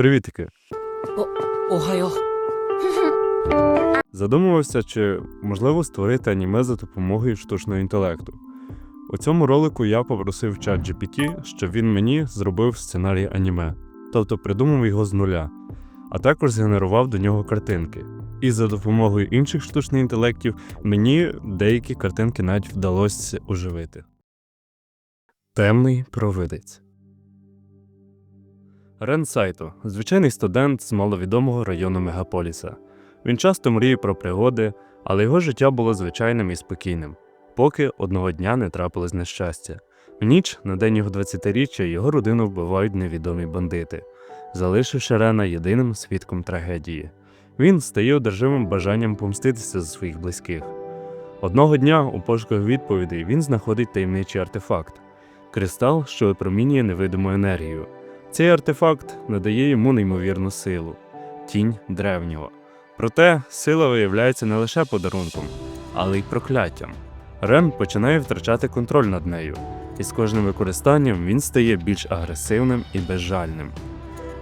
Привітики. О, Огайо. Задумувався, чи можливо створити аніме за допомогою штучного інтелекту. У цьому ролику я попросив чат GPT, щоб він мені зробив сценарій аніме, тобто придумав його з нуля, а також згенерував до нього картинки. І за допомогою інших штучних інтелектів мені деякі картинки навіть вдалося оживити. Темний провидець. Рен Сайто звичайний студент з маловідомого району мегаполіса. Він часто мріє про пригоди, але його життя було звичайним і спокійним, поки одного дня не трапилось нещастя. В ніч на день його 20-річчя його родину вбивають невідомі бандити, залишивши Рена єдиним свідком трагедії. Він стає одержимим бажанням помститися за своїх близьких. Одного дня, у пошуках відповідей, він знаходить таємничий артефакт кристал, що випромінює невидиму енергію. Цей артефакт надає йому неймовірну силу тінь древнього. Проте сила виявляється не лише подарунком, але й прокляттям. Рен починає втрачати контроль над нею, і з кожним використанням він стає більш агресивним і безжальним.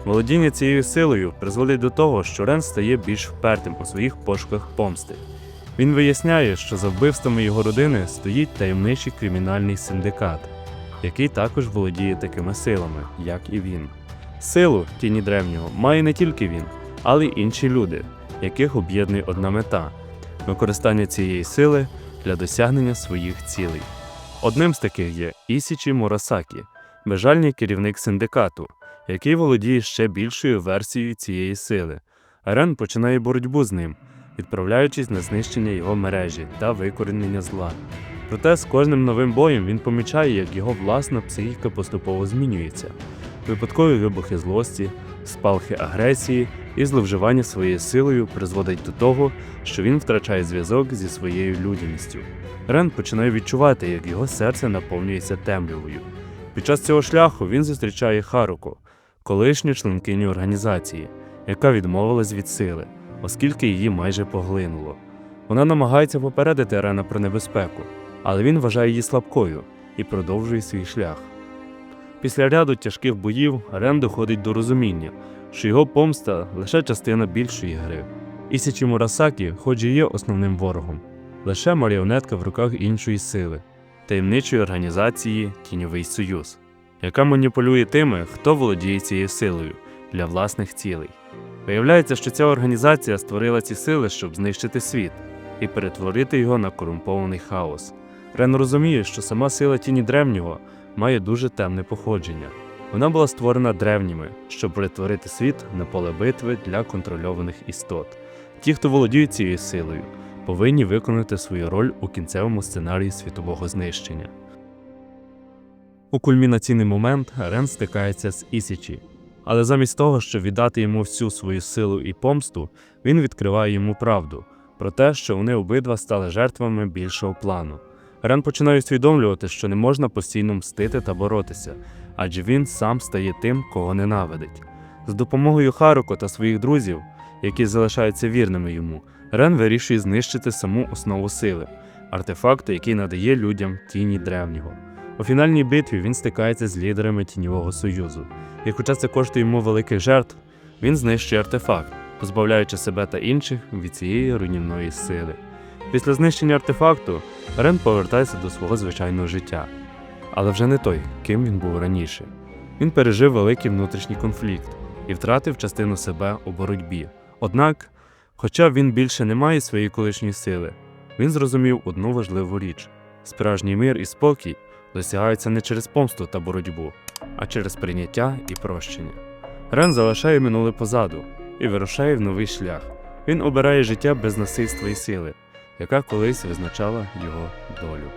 Володіння цією силою призводить до того, що Рен стає більш впертим у своїх пошуках помсти. Він виясняє, що за вбивствами його родини стоїть таємничий кримінальний синдикат, який також володіє такими силами, як і він. Силу тіні древнього має не тільки він, але й інші люди, яких об'єднує одна мета використання цієї сили для досягнення своїх цілей. Одним з таких є Ісічі Мурасакі, безжальний керівник синдикату, який володіє ще більшою версією цієї сили. Рен починає боротьбу з ним, відправляючись на знищення його мережі та викорінення зла. Проте з кожним новим боєм він помічає, як його власна психіка поступово змінюється. Випадкові вибухи злості, спалахи агресії і зловживання своєю силою призводить до того, що він втрачає зв'язок зі своєю людяністю. Рен починає відчувати, як його серце наповнюється темрявою. Під час цього шляху він зустрічає Харуко, колишню членкиню організації, яка відмовилась від сили, оскільки її майже поглинуло. Вона намагається попередити Рена про небезпеку, але він вважає її слабкою і продовжує свій шлях. Після ряду тяжких боїв Рен доходить до розуміння, що його помста лише частина більшої гри. Ісічі Мурасакі, хоч і є основним ворогом, лише маріонетка в руках іншої сили, таємничої організації Тіньовий Союз, яка маніпулює тими, хто володіє цією силою для власних цілей. Виявляється, що ця організація створила ці сили, щоб знищити світ і перетворити його на корумпований хаос. Рен розуміє, що сама сила тіні древнього має дуже темне походження. Вона була створена древніми, щоб перетворити світ на поле битви для контрольованих істот. Ті, хто володіють цією силою, повинні виконати свою роль у кінцевому сценарії світового знищення. У кульмінаційний момент Рен стикається з Ісічі, але замість того, щоб віддати йому всю свою силу і помсту, він відкриває йому правду про те, що вони обидва стали жертвами більшого плану. Рен починає усвідомлювати, що не можна постійно мстити та боротися, адже він сам стає тим, кого ненавидить. З допомогою Харуко та своїх друзів, які залишаються вірними йому, Рен вирішує знищити саму основу сили артефакту, який надає людям тіні древнього. У фінальній битві він стикається з лідерами Тіньового Союзу, і хоча це коштує йому великих жертв, він знищує артефакт, позбавляючи себе та інших від цієї руйнівної сили. Після знищення артефакту Рен повертається до свого звичайного життя, але вже не той, ким він був раніше. Він пережив великий внутрішній конфлікт і втратив частину себе у боротьбі. Однак, хоча він більше не має своєї колишньої сили, він зрозумів одну важливу річ: справжній мир і спокій досягаються не через помсту та боротьбу, а через прийняття і прощення. Рен залишає минуле позаду і вирушає в новий шлях. Він обирає життя без насильства і сили, яка колись визначала його долю.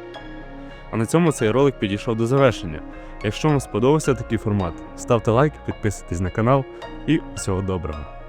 А на цьому цей ролик підійшов до завершення. Якщо вам сподобався такий формат, ставте лайк, підписуйтесь на канал і всього доброго!